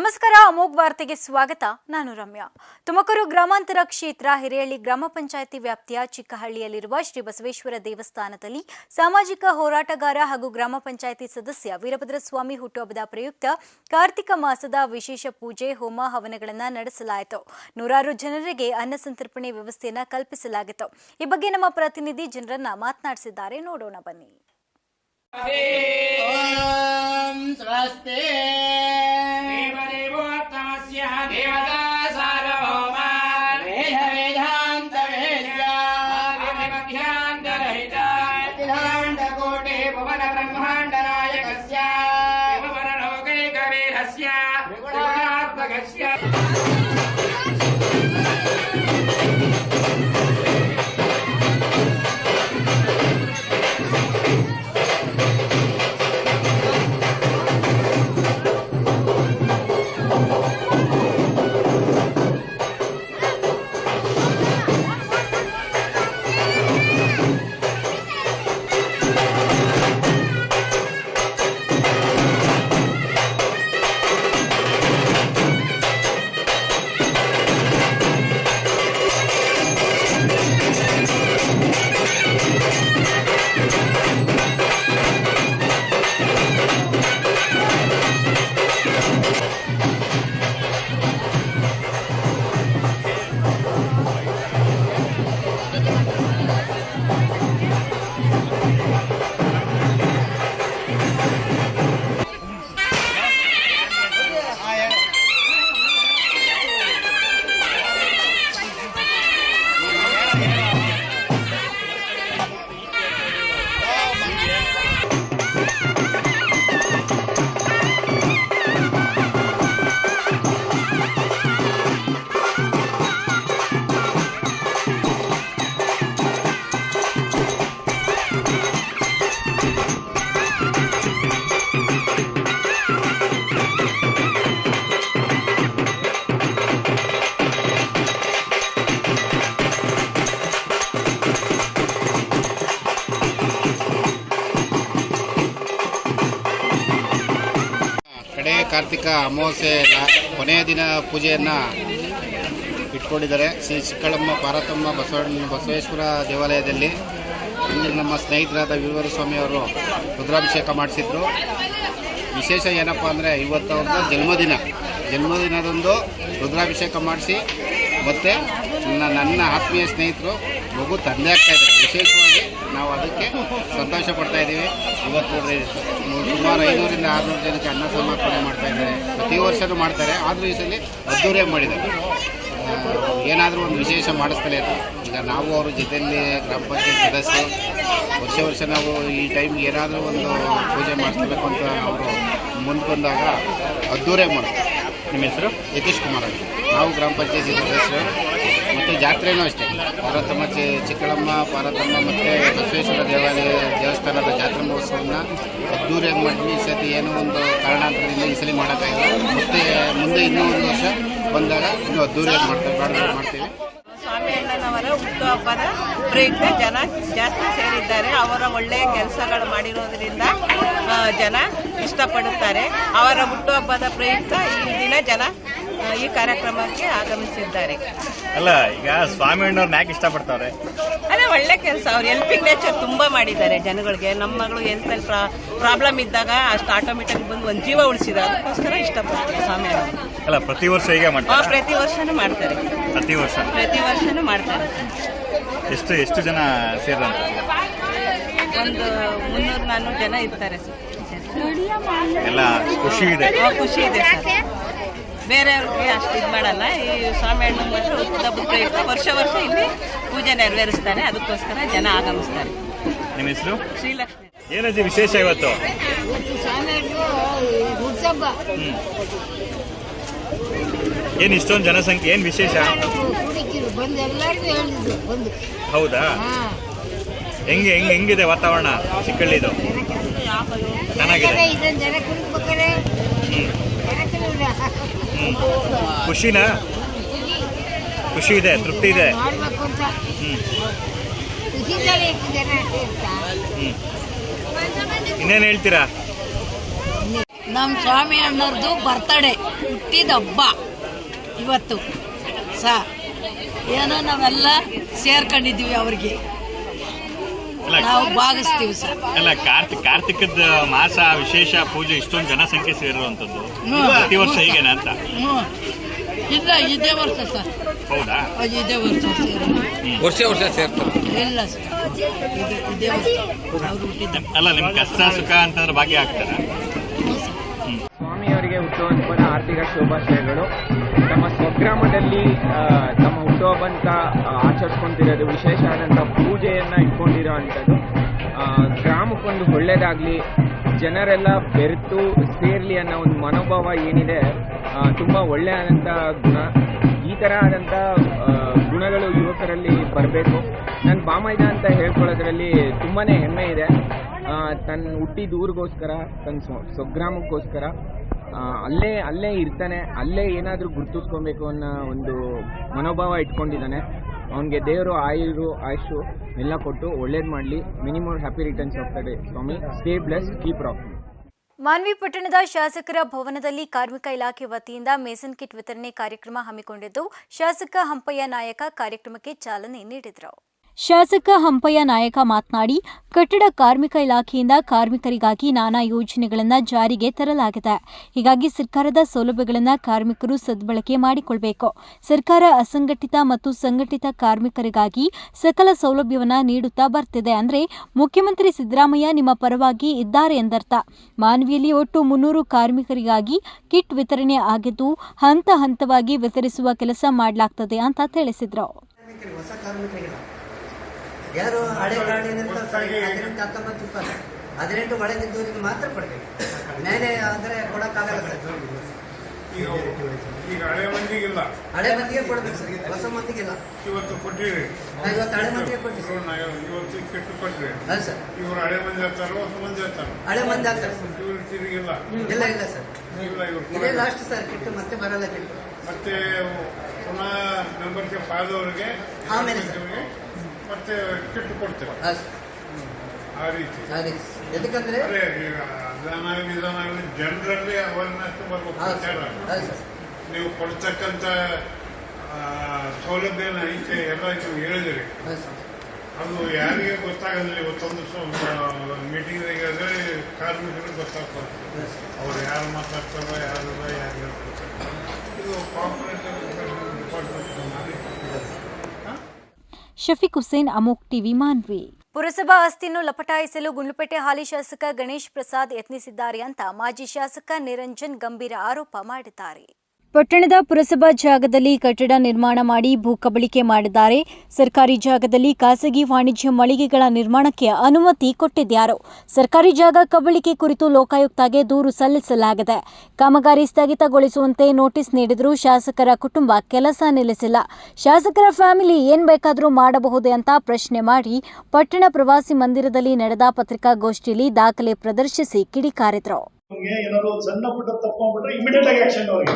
ನಮಸ್ಕಾರ, ಅಮೋಘ್ ವಾರ್ತೆಗೆ ಸ್ವಾಗತ. ನಾನು ರಮ್ಯಾ. ತುಮಕೂರು ಗ್ರಾಮಾಂತರ ಕ್ಷೇತ್ರ, ಹಿರೇಹಳ್ಳಿ ಗ್ರಾಮ ಪಂಚಾಯಿತಿ ವ್ಯಾಪ್ತಿಯ ಚಿಕ್ಕಹಳ್ಳಿಯಲ್ಲಿರುವ ಶ್ರೀ ಬಸವೇಶ್ವರ ದೇವಸ್ಥಾನದಲ್ಲಿ ಸಾಮಾಜಿಕ ಹೋರಾಟಗಾರ ಹಾಗೂ ಗ್ರಾಮ ಪಂಚಾಯಿತಿ ಸದಸ್ಯ ವೀರಭದ್ರಸ್ವಾಮಿ ಹುಟ್ಟುಹಬ್ಬದ ಪ್ರಯುಕ್ತ ಕಾರ್ತಿಕ ಮಾಸದ ವಿಶೇಷ ಪೂಜೆ, ಹೋಮ ಹವನಗಳನ್ನು ನಡೆಸಲಾಯಿತು. ನೂರಾರು ಜನರಿಗೆ ಅನ್ನ ಸಂತರ್ಪಣೆ ವ್ಯವಸ್ಥೆಯನ್ನು ಕಲ್ಪಿಸಲಾಗಿತ್ತು. ಈ ಬಗ್ಗೆ ನಮ್ಮ ಪ್ರತಿನಿಧಿ ಜನರನ್ನ ಮಾತನಾಡಿಸಿದ್ದಾರೆ. ನೋಡೋಣ ಬನ್ನಿ. ॐ ಕಾರ್ತಿಕ ಅಮಾವಾಸ್ಯೆ ಕೊನೆಯ ದಿನ ಪೂಜೆಯನ್ನು ಇಟ್ಕೊಂಡಿದ್ದಾರೆ. ಶ್ರೀ ಚಿಕ್ಕಳಮ್ಮ, ಪಾರತಮ್ಮ ಬಸವಣ್ಣ ಬಸವೇಶ್ವರ ದೇವಾಲಯದಲ್ಲಿ ಇಲ್ಲಿ ನಮ್ಮ ಸ್ನೇಹಿತರಾದ ವೀರವರ ಸ್ವಾಮಿಯವರು ರುದ್ರಾಭಿಷೇಕ ಮಾಡಿಸಿದ್ರು. ವಿಶೇಷ ಏನಪ್ಪ ಅಂದರೆ ಇವತ್ತು ಅವ್ರದ್ದು ಜನ್ಮದಿನ. ಜನ್ಮದಿನದಂದು ರುದ್ರಾಭಿಷೇಕ ಮಾಡಿಸಿ, ಮತ್ತು ನನ್ನ ನನ್ನ ಆತ್ಮೀಯ ಸ್ನೇಹಿತರು ಮಗು ತಂದೆ ಆಗ್ತಾ ಇದೆ ವಿಶೇಷವಾಗಿ ನಾವು ಅದಕ್ಕೆ ಸಂತೋಷ ಪಡ್ತಾ ಇದ್ದೀವಿ. ಇವತ್ತು ನೋಡ್ರಿ ಸುಮಾರು ಐನೂರಿಂದ ಆರುನೂರು ಜನಕ್ಕೆ ಅನ್ನ ಸಮರ್ಪಣೆ ಮಾಡ್ತಾ ಇದ್ದಾರೆ. ಪ್ರತಿ ವರ್ಷನೂ ಮಾಡ್ತಾರೆ. ಆದರೂ ಈ ಸಲ ಅದ್ದೂರಿಯಾಗಿ ಮಾಡಿದ್ದಾರೆ. ಏನಾದರೂ ಒಂದು ವಿಶೇಷ ಮಾಡಿಸ್ತಲೇ ಅಂತ. ಈಗ ನಾವು ಅವ್ರ ಜೊತೆಯಲ್ಲಿ ಗ್ರಾಮ ಪಂಚಾಯತ್ ಸದಸ್ಯರು ವರ್ಷ ವರ್ಷ ನಾವು ಈ ಟೈಮ್ ಏನಾದರೂ ಒಂದು ಪೂಜೆ ಮಾಡಿಸ್ಬೇಕು ಅಂತ ಅವರು ಮುಂದೆ ಬಂದಾಗ ಅದ್ದೂರಿಯಾಗಿ ಮಾಡ್ತಾರೆ. ನಿಮ್ಮ ಹೆಸರು? ಯತೀಶ್ ಕುಮಾರ್ ಅಂತ. ನಾವು ಗ್ರಾಮ ಪಂಚಾಯತಿ ಸದಸ್ಯರು. ಮತ್ತು ಜಾತ್ರೆಯೂ ಅಷ್ಟೇ. ಪಾರ್ವತಮ್ಮ ಚಿ ಚಿಕ್ಕಳಮ್ಮ ಪಾರ್ವತಮ್ಮ ಮತ್ತು ಬಸವೇಶ್ವರ ದೇವಾಲಯ ದೇವಸ್ಥಾನದ ಜಾತ್ರಾ ಮಹೋತ್ಸವವನ್ನು ಅದ್ದೂರಿಯಾಗಿ ಮಾಡಿದ್ವಿ. ಈ ಸತಿ ಏನೋ ಒಂದು ಕಾರಣಾಂತರದಿಂದ ಈ ಸಲ ಮಾಡೋಕ್ಕಾಗಿಲ್ಲ ಮತ್ತು ಮುಂದೆ ಇನ್ನೂ ಒಂದು ವರ್ಷ ಬಂದಾಗ ಇನ್ನೂ ಅದ್ದೂರಿಯಾಗಿ ಮಾಡ್ತೀವಿ ಮಾಡ್ತಾ- ಮಾಡ್ತೀವಿ. ಸ್ವಾಮಿ ಅಣ್ಣನವರ ಹುಟ್ಟುಹಬ್ಬದ ಪ್ರಯುಕ್ತ ಜನ ಜಾಸ್ತಿ ಸೇರಿದ್ದಾರೆ. ಅವರ ಒಳ್ಳೆಯ ಕೆಲಸಗಳು ಮಾಡಿರೋದ್ರಿಂದ ಜನ ಇಷ್ಟಪಡುತ್ತಾರೆ. ಅವರ ಹುಟ್ಟುಹಬ್ಬದ ಪ್ರಯುಕ್ತ ಈ ದಿನ ಜನ ಈ ಕಾರ್ಯಕ್ರಮಕ್ಕೆ ಆಗಮಿಸಿದ್ದಾರೆ. ಅಲ್ಲ ಈಗ ಸ್ವಾಮಿ ಅಣ್ಣವ್ರನ್ನ ಯಾಕೆ ಇಷ್ಟಪಡ್ತಾವ್ರೆ? ಅಲ್ಲ ಒಳ್ಳೆ ಕೆಲಸ. ಅವ್ರು ಹೆಲ್ಪಿಂಗ್ ನೇಚರ್ ತುಂಬ ಮಾಡಿದ್ದಾರೆ ಜನಗಳಿಗೆ. ನಮ್ಮ ಮಗಳು ಎಂತ ಪ್ರಾಬ್ಲಮ್ ಇದ್ದಾಗ ಅಷ್ಟು ಆಟೋಮೆಟಿಕ್ ಬಂದು ಒಂದು ಜೀವ ಉಳಿಸಿದ ಅದಕ್ಕೋಸ್ಕರ ಇಷ್ಟಪಡ್ತಾರೆ ಸ್ವಾಮಿ ಅಣ್ಣ ಅಲ್ಲ ಪ್ರತಿ ವರ್ಷ ಹೀಗೆ ಆ, ಮಾಡ್ತಾರೆ ಪ್ರತಿ ವರ್ಷನೂ ಮಾಡ್ತಾರೆ. ಪ್ರತಿ ವರ್ಷ? ಪ್ರತಿ ವರ್ಷನೂ ಮಾಡ್ತಾರೆ. ಎಷ್ಟು ಎಷ್ಟು ಜನ ಸೇರಿದಂತ? ಒಂದು ಮುನ್ನೂರು ನಾನ್ನೂರು ಜನ ಇರ್ತಾರೆ. ಸರ್ ಎಲ್ಲ ಖುಷಿ ಇದೆ. ಖುಷಿ ಇದೆ ಸರ್. ಬೇರೆಯವ್ರಿಗೆ ಅಷ್ಟು ಇದು ಮಾಡಲ್ಲ. ಈ ಸ್ವಾಮಿ ಹಣ್ಣು ಮಾತ್ರ ಪ್ರಯುಕ್ತ ವರ್ಷ ವರ್ಷ ಇಲ್ಲಿ ಪೂಜೆ ನೆರವೇರಿಸ್ತಾರೆ. ಅದಕ್ಕೋಸ್ಕರ ಜನ ಆಗಮಿಸ್ತಾರೆ. ನಿಮ್ಮ ಹೆಸರು? ಶ್ರೀಲಕ್ಷ್ಮಿ. ಏನಜ್ಜಿ ವಿಶೇಷ ಇವತ್ತು? ಏನು ಇಷ್ಟೊಂದು ಜನಸಂಖ್ಯೆ ಏನ್ ವಿಶೇಷ? ಹೌದಾ? ಹೆಂಗೆ ಹೆಂಗೆ ಹೆಂಗಿದೆ ವಾತಾವರಣ ಚಿಕ್ಕಳ್ಳಿದು? ಚೆನ್ನಾಗಿದೆ ಇದನ್ನ ಜನ ಕುಡಿಬೇಕಾರೆ ಹ್ಮ್ ಜನ ಹ್ಮ್ ಖುಷಿನಾ? ಖುಷಿ ಇದೆ, ತೃಪ್ತಿ ಇದೆ? ಇನ್ನೇನು ಹೇಳ್ತೀರಾ? ನಮ್ಮ ಸ್ವಾಮಿ ಅಣ್ಣರದು ಬರ್ತಡೇ ಹುಟ್ಟಿದ ಹಬ್ಬ ಇವತ್ತು. ಸ, ಏನೋ ನಾವೆಲ್ಲ ಸೇರ್ಕೊಂಡಿದ್ದೀವಿ ಅವ್ರಿಗೆ. ನಾವು ಭಾಗಿಸ್ತೀವಿ ಸರ್. ಅಲ್ಲ ಕಾರ್ತಿಕ್ ಕಾರ್ತಿಕದ ಮಾಸ ವಿಶೇಷ ಪೂಜೆ ಇಷ್ಟೊಂದು ಜನಸಂಖ್ಯೆ ಸೇರುವಂತದ್ದು ಪ್ರತಿ ವರ್ಷ ಹೀಗೇನಾ ಅಂತ? ಇಲ್ಲ ಇದೇ ವರ್ಷ ಸರ್. ಹೌದಾ? ಇದೇ ವರ್ಷ ವರ್ಷ ವರ್ಷ ಸೇರ್ತಾರೆ. ಇಲ್ಲ ಸರ್. ಇದು ವರ್ಷ. ಅಲ್ಲ ನಿಮ್ಗೆ ಕಷ್ಟ ಸುಖ ಅಂತಂದ್ರೆ ಭಾಗ್ಯ ಆಗ್ತಾರ? ಸ್ವಾಮಿಯವರಿಗೆ ಹುಟ್ಟುಹಬ್ಬದ ಆರ್ಥಿಕ ಶುಭಾಶಯಗಳು. ನಮ್ಮ ಸ್ವಗ್ರಾಮದಲ್ಲಿ ನಮ್ಮ ಹುಟ್ಟುಹಬ್ಬಂತ ಆಚರಿಸ್ಕೊಂತಿರೋದು ವಿಶೇಷ ಆದಂಥ ಪೂಜೆಯನ್ನು ಇಟ್ಕೊಂಡಿರೋ ಅಂಥದ್ದು. ಗ್ರಾಮಕ್ಕೊಂದು ಒಳ್ಳೇದಾಗ್ಲಿ, ಜನರೆಲ್ಲ ಬೆರೆತು ಸೇರಲಿ ಅನ್ನೋ ಒಂದು ಮನೋಭಾವ ಏನಿದೆ ತುಂಬ ಒಳ್ಳೆಯದಂಥ ಗುಣ. ಈ ಥರ ಆದಂಥ ಗುಣಗಳು ಯುವಕರಲ್ಲಿ ಬರಬೇಕು. ನನ್ನ ಬಾಮೈದ ಅಂತ ಹೇಳ್ಕೊಳ್ಳೋದ್ರಲ್ಲಿ ತುಂಬಾ ಹೆಮ್ಮೆ ಇದೆ. ತನ್ನ ಹುಟ್ಟಿದ ಊರಿಗೋಸ್ಕರ ತನ್ನ ಸ್ವ, ಸ್ವಗ್ರಾಮಕ್ಕೋಸ್ಕರ ಅಲ್ಲೇ ಅಲ್ಲೇ ಇರ್ತಾನೆ, ಅಲ್ಲೇ ಏನಾದರೂ ಗುರ್ತಿಸ್ಕೊಬೇಕು ಅನ್ನೋ ಒಂದು ಮನೋಭಾವ ಇಟ್ಕೊಂಡಿದ್ದಾನೆ. ಅವನಿಗೆ ದೇವರು, ಆಯುರು ಆಯುಷು ಎಲ್ಲ ಕೊಟ್ಟು ಒಳ್ಳೇದು ಮಾಡಲಿ. ಮಿನಿಮಮ್ ಹ್ಯಾಪಿ ರಿಟರ್ನ್ಸ್ ಡೇ ಸ್ವಾಮಿ. Stay bless keep rock Manvi ಪಟ್ಟಣದ ಶಾಸಕರ ಭವನದಲ್ಲಿ ಕಾರ್ಮಿಕ ಇಲಾಖೆ ವತಿಯಿಂದ ಮೇಸನ್ ಕಿಟ್ ವಿತರಣೆ ಕಾರ್ಯಕ್ರಮ ಹಮ್ಮಿಕೊಂಡಿದ್ದು, ಶಾಸಕ ಹಂಪಯ್ಯ ನಾಯಕ ಕಾರ್ಯಕ್ರಮಕ್ಕೆ ಚಾಲನೆ ನೀಡಿದರು. ಶಾಸಕ ಹಂಪಯ್ಯ ನಾಯಕ ಮಾತನಾಡಿ, ಕಟ್ಟಡ ಕಾರ್ಮಿಕ ಇಲಾಖೆಯಿಂದ ಕಾರ್ಮಿಕರಿಗಾಗಿ ನಾನಾ ಯೋಜನೆಗಳನ್ನು ಜಾರಿಗೆ ತರಲಾಗಿದೆ. ಹೀಗಾಗಿ ಸರ್ಕಾರದ ಸೌಲಭ್ಯಗಳನ್ನು ಕಾರ್ಮಿಕರು ಸದ್ಬಳಕೆ ಮಾಡಿಕೊಳ್ಬೇಕು. ಸರ್ಕಾರ ಅಸಂಘಟಿತ ಮತ್ತು ಸಂಘಟಿತ ಕಾರ್ಮಿಕರಿಗಾಗಿ ಸಕಲ ಸೌಲಭ್ಯವನ್ನು ನೀಡುತ್ತಾ ಬರ್ತಿದೆ ಅಂದರೆ ಮುಖ್ಯಮಂತ್ರಿ ಸಿದ್ದರಾಮಯ್ಯ ನಿಮ್ಮ ಪರವಾಗಿ ಇದ್ದಾರೆ ಎಂದರ್ಥ. ಮಾನ್ವಿಯಲ್ಲಿ ಒಟ್ಟು ಮುನ್ನೂರು ಕಾರ್ಮಿಕರಿಗಾಗಿ ಕಿಟ್ ವಿತರಣೆ ಆಗಿದ್ದು, ಹಂತ ಹಂತವಾಗಿ ವಿತರಿಸುವ ಕೆಲಸ ಮಾಡಲಾಗ್ತದೆ ಅಂತ ತಿಳಿಸಿದರು. ಯಾರು ಹಳೆ ಕಾರ್ಡಿನಿಂದ ಹದಿನೆಂಟು ಹತ್ತೊಂಬತ್ತು ಇಪ್ಪತ್ತು. ಹದಿನೆಂಟು ಒಳಗಿದ್ದವರಿಗೆ ಮಾತ್ರ ಕೊಡಬೇಕು. ಮೇಲೆ ಅಂದರೆ ಕೊಡೋಕ್ಕಾಗಲ್ಲ ಸರ್. ಈಗ ಹಳೆ ಮಂದಿಗಿಲ್ಲ. ಹಳೆ ಮಂದಿಗೆ ಕೊಡಬೇಕು ಸರ್. ಹೊಸ ಮಂದಿಗಿಲ್ಲ. ಇವತ್ತು ಕೊಟ್ಟಿರಿ. ಇವತ್ತು ಹಳೆ ಮಂದಿಗೆ ಕೊಡ್ತೀವಿ ಸರ್. ಇವತ್ತು ಕೆಟ್ಟು ಕೊಟ್ಟಿರಿ ಅಲ್ಲ ಸರ್. ಇವ್ರು ಹಳೆ ಮಂದಿ ಹತ್ತಾರ ಹೊಸ ಮಂದಿ ಹತ್ತಾರ ಹಳೆ ಮಂದಿ ಆಗ್ತಾರೆ ಸರ್. ತಿರುಗಿಲ್ಲ. ಇಲ್ಲ ಇಲ್ಲ ಸರ್. ಇಲ್ಲ ಇವ್ರು ಇದೇ ಲಾಸ್ಟ್ ಸರ್ ಕೆಟ್ಟು ಮತ್ತೆ ಬರಲ್ಲ ಕೆಟ್ಟು. ಮತ್ತೆ ಪುನಃ ಮೆಂಬರ್ಶಿಪ್ ಆದವರಿಗೆ ಆಮೇಲೆ ಸರ್. ಮತ್ತೆ ಕಿಟ್ಟು ಕೊಡ್ತೇವೆ. ಹಾಂ ಸರ್ ಆ ರೀತಿ. ಅದೇ ಎದಕ್ಕಂದ್ರೆ ಅದೇ ಜನರಲ್ಲಿ ಅವೇರ್ನೆಸ್ ಬರ್ಬೇಕು ಸರ್. ಸರ್. ನೀವು ಕೊಡ್ತಕ್ಕಂಥ ಆ, ಸೌಲಭ್ಯನ ಐತೆ ಎಲ್ಲ ನೀವು ಹೇಳಿದಿರಿ. ಹೌದು ಸರ್. ಅದು ಯಾರಿಗೆ ಗೊತ್ತಾಗಲ್ಲ ಇವತ್ತೊಂದು ಮೀಟಿಂಗ್ ಆದರೆ ಕಾರ್ಮಿಕರಿಗೆ ಗೊತ್ತಾಗ್ತದೆ. ಹೌದು ಸರ್. ಅವ್ರು ಯಾರು ಮಾತಾಡ್ತಾರೋ ಯಾರು ಯಾರು ಹೇಳ್ತಾರೆ ಇದು ಕಾಂಪೊರೇಟರ್ ಡಿಪಾರ್ಟ್ಮೆಂಟ್ ಮಾಡಿ ಶಫೀಕ್ ಹುಸೇನ್ ಅಮೋಕ್ ಟಿವಿ ಮಾನ್ವಿ. ಪುರಸಭಾ ಆಸ್ತಿಯನ್ನು ಲಪಟಾಯಿಸಲು ಗುಂಡ್ಲುಪೇಟೆ ಹಾಲಿ ಶಾಸಕ ಗಣೇಶ್ ಪ್ರಸಾದ್ ಯತ್ನಿಸಿದ್ದಾರೆ ಅಂತ ಮಾಜಿ ಶಾಸಕ ನಿರಂಜನ್ ಗಂಭೀರ ಆರೋಪ ಮಾಡಿದ್ದಾರೆ. ಪಟ್ಟಣದ ಪುರಸಭಾ ಜಾಗದಲ್ಲಿ ಕಟ್ಟಡ ನಿರ್ಮಾಣ ಮಾಡಿ ಭೂ ಕಬಳಿಕೆ ಮಾಡಿದ್ದಾರೆ. ಸರ್ಕಾರಿ ಜಾಗದಲ್ಲಿ ಖಾಸಗಿ ವಾಣಿಜ್ಯ ಮಳಿಗೆಗಳ ನಿರ್ಮಾಣಕ್ಕೆ ಅನುಮತಿ ಕೊಟ್ಟಿದ್ಯಾರು. ಸರ್ಕಾರಿ ಜಾಗ ಕಬಳಿಕೆ ಕುರಿತು ಲೋಕಾಯುಕ್ತಗೆ ದೂರು ಸಲ್ಲಿಸಲಾಗಿದೆ. ಕಾಮಗಾರಿ ಸ್ಥಗಿತಗೊಳಿಸುವಂತೆ ನೋಟಿಸ್ ನೀಡಿದರೂ ಶಾಸಕರ ಕುಟುಂಬ ಕೆಲಸ ನಿಲ್ಲಿಸಿಲ್ಲ. ಶಾಸಕರ ಫ್ಯಾಮಿಲಿ ಏನ್ ಬೇಕಾದರೂ ಮಾಡಬಹುದು ಅಂತ ಪ್ರಶ್ನೆ ಮಾಡಿ ಪಟ್ಟಣ ಪ್ರವಾಸಿ ಮಂದಿರದಲ್ಲಿ ನಡೆದ ಪತ್ರಿಕಾಗೋಷ್ಠಿಯಲ್ಲಿ ದಾಖಲೆ ಪ್ರದರ್ಶಿಸಿ ಕಿಡಿಕಾರಿದ್ರು ನಮ್ಗೆ ಏನಾದ್ರು ಒಂದ್ ಸಣ್ಣ ಪುಟ್ಟ ತಪ್ಪು ಮಾಡ್ಬಿಟ್ರೆ ಇಮಿಡಿಯೇಟ್ ಆಗಿ ಆಕ್ಷನ್ ಅವ್ರಿಗೆ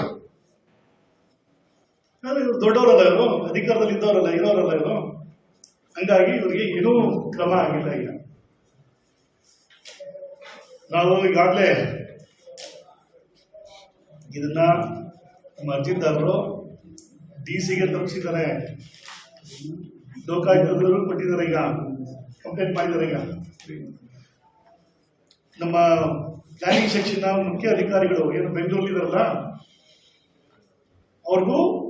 ಆದ್ರೆ ಇವ್ರು ದೊಡ್ಡವರಲ್ಲ ಇವರು? ಅಧಿಕಾರದಲ್ಲಿ ಇದ್ದವರಲ್ಲ, ಇರೋರಲ್ಲ ಇವರು? ಹಂಗಾಗಿ ಇವರಿಗೆ ಏನೂ ಕ್ರಮ ಆಗಿಲ್ಲ ಈಗ. ನಾವು ಈಗಾಗಲೇ ಇದನ್ನ ನಮ್ಮ ಅರ್ಜಿದಾರರು ಡಿ ಸಿಗೆ ತಲುಪಿಸಿದ್ದಾರೆ. ಲೋಕಾಯುಕ್ತರು ಕೊಟ್ಟಿದ್ದಾರೆ ಈಗ. ಕಂಪ್ಲೇಂಟ್ ಮಾಡಿದ್ದಾರೆ ಈಗ. ನಮ್ಮ ಪ್ಲಾನಿಂಗ್ ಸೆಕ್ಷನ್ ಮುಖ್ಯ ಅಧಿಕಾರಿಗಳು, ಏನು ಬೆಂಗಳೂರಲ್ಲಿದಾರಲ್ಲ ಅವ್ರಿಗೂ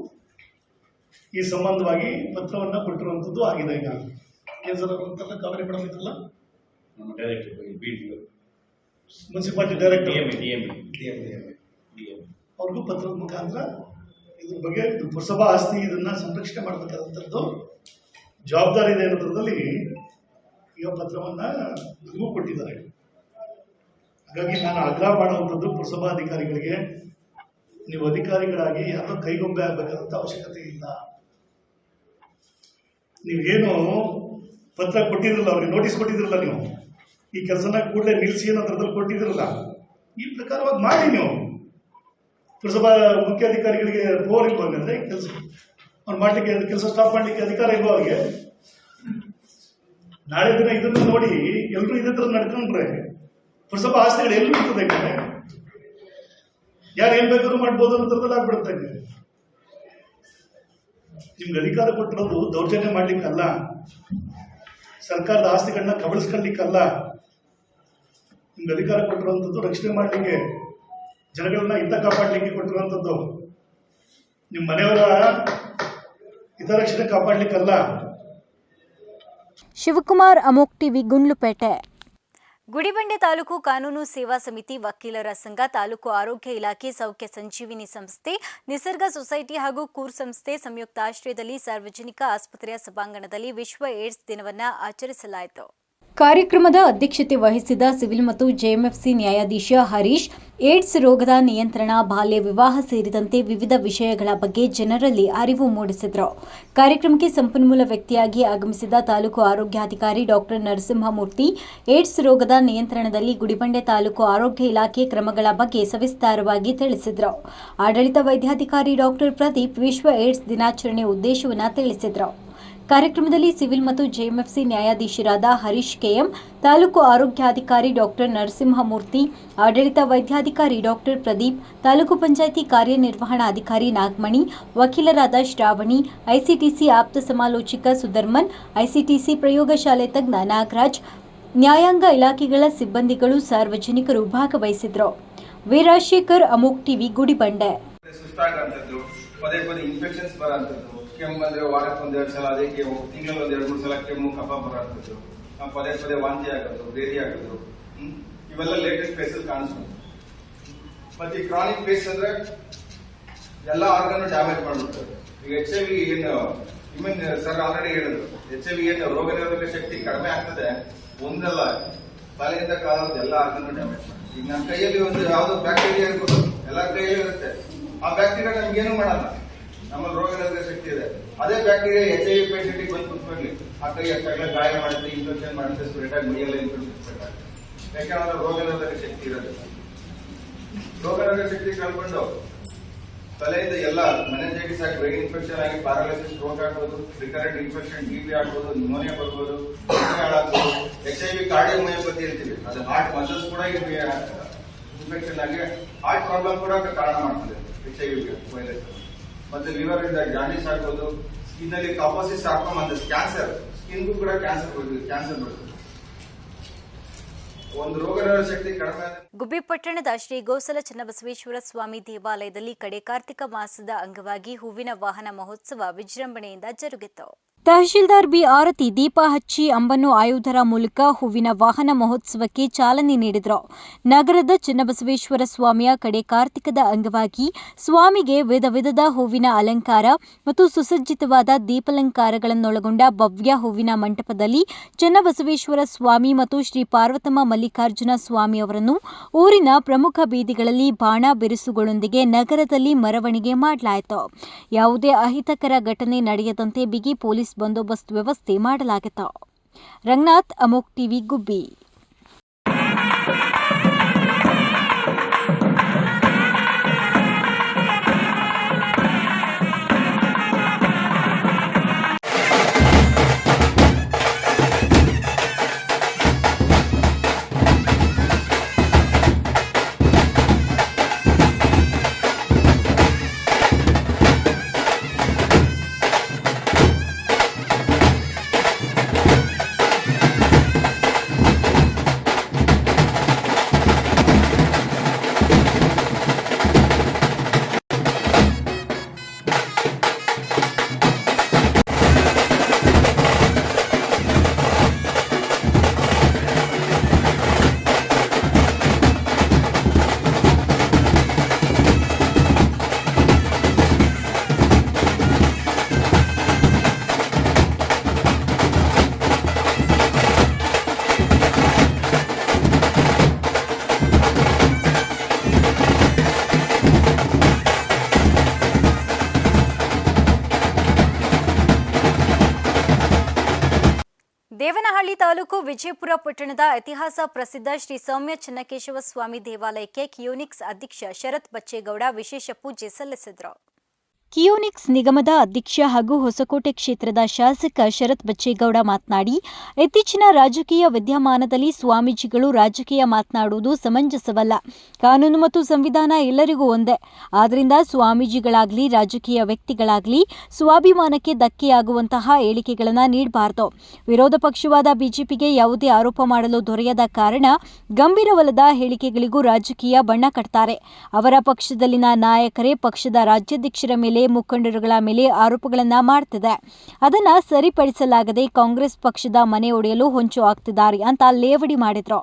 ಈ ಸಂಬಂಧವಾಗಿ ಪತ್ರವನ್ನ ಕೊಟ್ಟಿರುವಂತದ್ದು ಆಗಿದೆ ಈಗ. ಏನ್ ಸರ್ ಅಂತಲ್ಲ ಕಾವೇರಿ ಮೇಡಮ್ ಇದ್ರಲ್ಲ? ಮುನ್ಸಿಪಾಲಿಟಿ ಡೈರೆಕ್ಟರ್ ಅವ್ರಿಗೂ ಪತ್ರದ ಮುಖಾಂತರ ಇದ್ರ ಬಗ್ಗೆ ಪುರಸಭಾ ಆಸ್ತಿ ಇದನ್ನ ಸಂರಕ್ಷಣೆ ಮಾಡಬೇಕಾದಂಥದ್ದು ಜವಾಬ್ದಾರಿ ಇದೆ ಅನ್ನೋದ್ರಲ್ಲಿ ಈಗ ಪತ್ರವನ್ನ ನಮಗೂ ಕೊಟ್ಟಿದ್ದಾರೆ. ಹಾಗಾಗಿ ನಾನು ಆಗ್ರಹ ಮಾಡುವಂಥದ್ದು ಪುರಸಭಾ ಅಧಿಕಾರಿಗಳಿಗೆ ನೀವು ಅಧಿಕಾರಿಗಳಾಗಿ ಯಾರೋ ಕೈಗೊಂಬೆ ಆಗಬೇಕಾದಂಥ ಅವಶ್ಯಕತೆ ಇಲ್ಲ. ನೀವೇನು ಪತ್ರ ಕೊಟ್ಟಿದ್ರಲ್ಲ, ಅವ್ರಿಗೆ ನೋಟಿಸ್ ಕೊಟ್ಟಿದ್ರಲ್ಲ ನೀವು? ಈ ಕೆಲಸನ ಕೂಡಲೇ ನಿಲ್ಲಿಸಿ ಅನ್ನೋದ್ರದಲ್ಲಿ ಕೊಟ್ಟಿದ್ರಲ್ಲ, ಈ ಪ್ರಕಾರವಾಗಿ ಮಾಡಿ ನೀವು. ಪುರಸಭಾ ಮುಖ್ಯ ಅಧಿಕಾರಿಗಳಿಗೆ ಪವರ್ ಇಲ್ವಾ ಹಂಗಂದ್ರೆ? ಕೆಲಸ ಅವ್ರು ಮಾಡ್ಲಿಕ್ಕೆ, ಕೆಲಸ ಸ್ಟಾಪ್ ಮಾಡ್ಲಿಕ್ಕೆ ಅಧಿಕಾರ ಇಲ್ವಾ ಅವ್ರಿಗೆ? ನಾಳೆ ದಿನ ಇದನ್ನು ನೋಡಿ ಎಲ್ಲರೂ ಇದೇ ತರ ನಡ್ಕೊಂಡ್ರೆ, ಪುರಸಭಾ ಆಸ್ತಿಗಳು ಎಲ್ಲಿ ಇರ್ತದೆ ಯಾರು ಏನ್ ಬೇಕಾದ್ರೂ ಮಾಡ್ಬೋದು ಅನ್ನೋದ್ರದಲ್ಲಿ ಆಗ್ಬಿಡುತ್ತೆ. ನಿಮ್ಗೆ ಅಧಿಕಾರ ಕೊಟ್ಟಿರೋದು ದೌರ್ಜನ್ಯ ಮಾಡ್ಲಿಕ್ಕಲ್ಲ. ಸರ್ಕಾರದ ಆಸ್ತಿಗಳನ್ನ ಕಬಳಿಸ್ಕೊಳ್ಲಿಕ್ಕಲ್ಲ ನಿಮ್ಗೆ ಅಧಿಕಾರ ಕೊಟ್ಟಿರುವಂಥದ್ದು ರಕ್ಷಣೆ ಮಾಡಲಿಕ್ಕೆ, ಜನಗಳನ್ನ ಹಿತ ಕಾಪಾಡಲಿಕ್ಕೆ ಕೊಟ್ಟಿರುವಂಥದ್ದು. ನಿಮ್ಮ ಮನೆಯವರ ಹಿತರಕ್ಷಣೆ ಕಾಪಾಡಲಿಕ್ಕಲ್ಲ. ಶಿವಕುಮಾರ್ ಅಮೋಕ್ ಟಿವಿ, ಗುಂಡ್ಲುಪೇಟೆ. ಗುಡಿಬಂಡೆ ತಾಲೂಕು ಕಾನೂನು ಸೇವಾ ಸಮಿತಿ ವಕೀಲರ ಸಂಘ, ತಾಲೂಕು ಆರೋಗ್ಯ ಇಲಾಖೆ ಸೌಖ್ಯ ಸಂಜೀವಿನಿ ಸಂಸ್ಥೆ, ನಿಸರ್ಗ ಸೊಸೈಟಿ ಹಾಗೂ ಕೂರ್ ಸಂಸ್ಥೆ ಸಂಯುಕ್ತ ಆಶ್ರಯದಲ್ಲಿ ಸಾರ್ವಜನಿಕ ಆಸ್ಪತ್ರೆಯ ಸಭಾಂಗಣದಲ್ಲಿ ವಿಶ್ವ ಏಡ್ಸ್ ದಿನವನ್ನು ಆಚರಿಸಲಾಯಿತು. ಕಾರ್ಯಕ್ರಮದ ಅಧ್ಯಕ್ಷತೆ ವಹಿಸಿದ ಸಿವಿಲ್ ಮತ್ತು ಜೆಎಂಎಫ್ಸಿ ನ್ಯಾಯಾಧೀಶ ಹರೀಶ್, ಏಡ್ಸ್ ರೋಗದ ನಿಯಂತ್ರಣ, ಬಾಲ್ಯ ವಿವಾಹ ಸೇರಿದಂತೆ ವಿವಿಧ ವಿಷಯಗಳ ಬಗ್ಗೆ ಜನರಲ್ಲಿ ಅರಿವು ಮೂಡಿಸಿದರು. ಕಾರ್ಯಕ್ರಮಕ್ಕೆ ಸಂಪನ್ಮೂಲ ವ್ಯಕ್ತಿಯಾಗಿ ಆಗಮಿಸಿದ ತಾಲೂಕು ಆರೋಗ್ಯಾಧಿಕಾರಿ ಡಾಕ್ಟರ್ ನರಸಿಂಹಮೂರ್ತಿ, ಏಡ್ಸ್ ರೋಗದ ನಿಯಂತ್ರಣದಲ್ಲಿ ಗುಡಿಬಂಡೆ ತಾಲೂಕು ಆರೋಗ್ಯ ಇಲಾಖೆ ಕ್ರಮಗಳ ಬಗ್ಗೆ ಸವಿಸ್ತಾರವಾಗಿ ತಿಳಿಸಿದರು. ಆಡಳಿತ ವೈದ್ಯಾಧಿಕಾರಿ ಡಾಕ್ಟರ್ ಪ್ರದೀಪ್ ವಿಶ್ವ ಏಡ್ಸ್ ದಿನಾಚರಣೆ ಉದ್ದೇಶವನ್ನು ತಿಳಿಸಿದರು. ಕಾರ್ಯಕ್ರಮದಲ್ಲಿ ಸಿವಿಲ್ ಮತ್ತು ಜೆಎಂಎಫ್ಸಿ ನ್ಯಾಯಾಧೀಶರಾದ ಹರೀಶ್ ಕೆಎಂ, ತಾಲೂಕು ಆರೋಗ್ಯಾಧಿಕಾರಿ ಡಾಕ್ಟರ್ ನರಸಿಂಹಮೂರ್ತಿ, ಆಡಳಿತ ವೈದ್ಯಾಧಿಕಾರಿ ಡಾಕ್ಟರ್ ಪ್ರದೀಪ್, ತಾಲೂಕು ಪಂಚಾಯಿತಿ ಕಾರ್ಯನಿರ್ವಹಣಾಧಿಕಾರಿ ನಾಗಮಣಿ, ವಕೀಲರಾದ ಶ್ರಾವಣಿ, ಐಸಿಟಿಸಿ ಆಪ್ತ ಸಮಾಲೋಚಕ ಸುಧರ್ಮನ್, ಐಸಿಟಿಸಿ ಪ್ರಯೋಗಶಾಲೆ ತಜ್ಞ ನಾಗರಾಜ್, ನ್ಯಾಯಾಂಗ ಇಲಾಖೆಗಳ ಸಿಬ್ಬಂದಿಗಳು ಸಾರ್ವಜನಿಕರು ಭಾಗವಹಿಸಿದರು ವೀರಾಶೇಖರ್ ಅಮೋಕ್ ಟಿವಿ ಗುಡಿಬಂಡೆ. ಕೆಮ್ಮು ಬಂದ್ರೆ ವಾರಕ್ಕೆ ಒಂದೆರಡು ಸಲ, ಅದೇ ಕೆಮ್ಮು, ತಿಂಗಳಲ್ಲಿ ಒಂದ್ ಎರಡು ಮೂರು ಸಲ ಕೆಮ್ಮು, ಕಫ ಬರಾಡ್ತಿದ್ರು ಪದೇ ಪದೇ ವಾಂತಿ ಆಗೋದು ಬೇರಿ ಆಗೋದು. ಇವೆಲ್ಲ ಲೇಟೆಸ್ಟ್ ಫೇಸಸ್ ಕಾಣಿಸ್ಬೋದು ಮತ್ತೆ ಈ ಕ್ರಾನಿಕ್ ಫೇಸ್ ಅಂದ್ರೆ ಎಲ್ಲ ಆರ್ಗನ್ ಡ್ಯಾಮೇಜ್ ಮಾಡ್ಬಿಡ್ತದೆ ಈಗ ಎಚ್ ಐ ವಿ ಏನು ಇಮ್ಯೂನ್ ಸರ್ ಆಲ್ರೆಡಿ ಹೇಳಿದ್ರು ಎಚ್ ಐ ವಿ ಏನು ರೋಗ ನಿರೋಧಕ ಶಕ್ತಿ ಕಡಿಮೆ ಆಗ್ತದೆ, ಒಂದಲ್ಲ, ತಲೆಯಿಂದ ಕಾಲದ ಎಲ್ಲ ಆರ್ಗನ್ ಡ್ಯಾಮೇಜ್ ಈಗ ನಮ್ಮ ಕೈಯಲ್ಲಿ ಒಂದು ಯಾವ್ದೋ ಬ್ಯಾಕ್ಟೀರಿಯಾ ಇರ್ಬೋದು, ಎಲ್ಲ ಕೈಯಲ್ಲಿ ಇರುತ್ತೆ. ಆ ಬ್ಯಾಕ್ಟೀರಿಯಾ ನಮ್ಗೆ ಏನು ಮಾಡಲ್ಲ. ನಮ್ಮಲ್ಲಿ ರೋಗ ಶಕ್ತಿ ಇದೆ. ಅದೇ bacteria H I V patient ಬಂದು ಕುತ್ಕೊಳ್ಳಿ. ಕೈ ಅಷ್ಟಾಗಲೇ ಗಾಯ ಮಾಡುತ್ತೆ ಇನ್ಫೆಕ್ಷನ್ ಮಾಡುತ್ತೆ ಸ್ಪ್ರೆಡ್ ಆಗಿ ಮೈಯೆಲ್ಲ ಇನ್ಫೆಕ್ಷನ್ ಸ್ಪ್ರೆಡ್ ಆಗುತ್ತೆ. ಯಾಕಂದ್ರೆ ರೋಗ ನಿರೋಧಕ ಶಕ್ತಿ ಇರೋದಿಲ್ಲ ರೋಗ ನಿರೋಧಕ ಶಕ್ತಿ ಕಳ್ಕೊಂಡು ತಲೆಯಿಂದ ಎಲ್ಲ ಮೆನೆಂಜೈಟಿಸ್ ಆಗಿ ಬ್ರೈನ್ ಇನ್ಫೆಕ್ಷನ್ ಆಗಿ ಪ್ಯಾರಾಲಿಸಿಸ್ ಸ್ಟ್ರೋಕ್ ಆಗ್ಬೋದು ರಿಕರೆಂಟ್ ಇನ್ಫೆಕ್ಷನ್ ಟಿಬಿ ಆಗ್ಬೋದು ನ್ಯೂಮೋನಿಯಾ ಬರ್ಬೋದು ಹಾಳಾಗ್ಬೋದು ಎಚ್ ಐ ವಿ ಕಾರ್ಡಿಯೋಮಯೋಪತಿ ಇರ್ತೀವಿ ಅದು ಹಾರ್ಟ್ ಮಸಲ್ಸ್ ಕೂಡ ಇನ್ಫೆಕ್ಷನ್ ಆಗಿ ಹಾರ್ಟ್ ಪ್ರಾಬ್ಲಮ್ ಕೂಡ ಕಾರಣ ಮಾಡ್ತದೆ ಎಚ್ ಐ ವಿ ವೈರಸ್ ಮತ್ತೆ ಲಿವರ್ ಇಂದ ಜಾಂಡಿಸ್ ಆಗ್ಬೋದು ಸ್ಕಿನ್ ಅಲ್ಲಿ ಕಾಪೋಸಿಸ್ ಅಂತ ಕ್ಯಾನ್ಸರ್, ಸ್ಕಿನ್ಗೂ ಕೂಡ ಕ್ಯಾನ್ಸರ್ ಬರ್ತದೆ ಕ್ಯಾನ್ಸರ್ ಬರ್ತದೆ ಗುಬ್ಬಿ ಪಟ್ಟಣದ ಶ್ರೀ ಗೋಸಲ ಚನ್ನಬಸವೇಶ್ವರ ಸ್ವಾಮಿ ದೇವಾಲಯದಲ್ಲಿ ಕಡೆ ಕಾರ್ತಿಕ ಮಾಸದ ಅಂಗವಾಗಿ ಹೂವಿನ ವಾಹನ ಮಹೋತ್ಸವ ವಿಜೃಂಭಣೆಯಿಂದ ಜರುಗಿತು. ತಹಶೀಲ್ದಾರ್ ಬಿ ಆರತಿ ದೀಪ ಹಚ್ಚಿ ಅಂಬನ್ನು ಆಯುಧರ ಮೂಲಕ ಹೂವಿನ ವಾಹನ ಮಹೋತ್ಸವಕ್ಕೆ ಚಾಲನೆ ನೀಡಿದರು. ನಗರದ ಚನ್ನಬಸವೇಶ್ವರ ಸ್ವಾಮಿಯ ಕಡೆ ಕಾರ್ತಿಕದ ಅಂಗವಾಗಿ ಸ್ವಾಮಿಗೆ ವಿಧ ವಿಧದ ಹೂವಿನ ಅಲಂಕಾರ ಮತ್ತು ಸುಸಜ್ಜಿತವಾದ ದೀಪಾಲಂಕಾರಗಳನ್ನೊಳಗೊಂಡ ಭವ್ಯ ಹೂವಿನ ಮಂಟಪದಲ್ಲಿ ಚನ್ನಬಸವೇಶ್ವರ ಸ್ವಾಮಿ ಮತ್ತು ಶ್ರೀ ಪಾರ್ವತಮ್ಮ ಮಲ್ಲಿಕಾರ್ಜುನ ಸ್ವಾಮಿ ಅವರನ್ನು ಊರಿನ ಪ್ರಮುಖ ಬೀದಿಗಳಲ್ಲಿ ಬಾಣ ಬಿರುಸುಗಳೊಂದಿಗೆ ನಗರದಲ್ಲಿ ಮೆರವಣಿಗೆ ಮಾಡಲಾಯಿತು. ಯಾವುದೇ ಅಹಿತಕರ ಘಟನೆ ನಡೆಯದಂತೆ ಬಿಗಿ ಪೊಲೀಸ್ ಬಂದೋಬಸ್ತ್ ವ್ಯವಸ್ಥೆ ಮಾಡಲಾಗಿತ್ತು. ರಂಗನಾಥ್ ಅಮೋಕ್ ಟಿವಿ ಗುಬ್ಬಿ. ದೇವನಹಳ್ಳಿ ತಾಲೂಕು ವಿಜಯಪುರ ಪಟ್ಟಣದ ಇತಿಹಾಸ ಪ್ರಸಿದ್ಧ ಶ್ರೀ ಸೌಮ್ಯ ಚನ್ನಕೇಶವ ಸ್ವಾಮಿ ದೇವಾಲಯಕ್ಕೆ ಕಿಯೋನಿಕ್ಸ್ ಅಧ್ಯಕ್ಷ ಶರತ್ ಬಚ್ಚೇಗೌಡ ವಿಶೇಷ ಪೂಜೆ ಸಲ್ಲಿಸಿದರು. ಕಿಯೋನಿಕ್ಸ್ ನಿಗಮದ ಅಧ್ಯಕ್ಷ ಹಾಗೂ ಹೊಸಕೋಟೆ ಕ್ಷೇತ್ರದ ಶಾಸಕ ಶರತ್ ಬಚ್ಚೇಗೌಡ ಮಾತನಾಡಿ, ಇತ್ತೀಚಿನ ರಾಜಕೀಯ ವಿದ್ಯಮಾನದಲ್ಲಿ ಸ್ವಾಮೀಜಿಗಳು ರಾಜಕೀಯ ಮಾತನಾಡುವುದು ಸಮಂಜಸವಲ್ಲ. ಕಾನೂನು ಮತ್ತು ಸಂವಿಧಾನ ಎಲ್ಲರಿಗೂ ಒಂದೇ. ಆದ್ದರಿಂದ ಸ್ವಾಮೀಜಿಗಳಾಗಲಿ, ರಾಜಕೀಯ ವ್ಯಕ್ತಿಗಳಾಗಲಿ ಸ್ವಾಭಿಮಾನಕ್ಕೆ ಧಕ್ಕೆಯಾಗುವಂತಹ ಹೇಳಿಕೆಗಳನ್ನು ನೀಡಬಾರದು. ವಿರೋಧ ಪಕ್ಷವಾದ ಬಿಜೆಪಿಗೆ ಯಾವುದೇ ಆರೋಪ ಮಾಡಲು ದೊರೆಯದ ಕಾರಣ ಗಂಭೀರವಲ್ಲದ ಹೇಳಿಕೆಗಳಿಗೂ ರಾಜಕೀಯ ಬಣ್ಣ ಕಟ್ತಾರೆ. ಅವರ ಪಕ್ಷದಲ್ಲಿನ ನಾಯಕರೇ ಪಕ್ಷದ ರಾಜ್ಯಾಧ್ಯಕ್ಷರ ಮೇಲೆ ಮುಖಂಡರುಗಳ ಮೇಲೆ ಆರೋಪಗಳನ್ನು ಮಾಡ್ತಿದೆ. ಅದನ್ನ ಸರಿಪಡಿಸಲಾಗದೆ ಕಾಂಗ್ರೆಸ್ ಪಕ್ಷದ ಮನೆ ಒಡೆಯಲು ಹೊಂಚು ಹಾಕ್ತಿದ್ದಾರೆ ಅಂತ ಲೇವಡಿ ಮಾಡಿದ್ರು.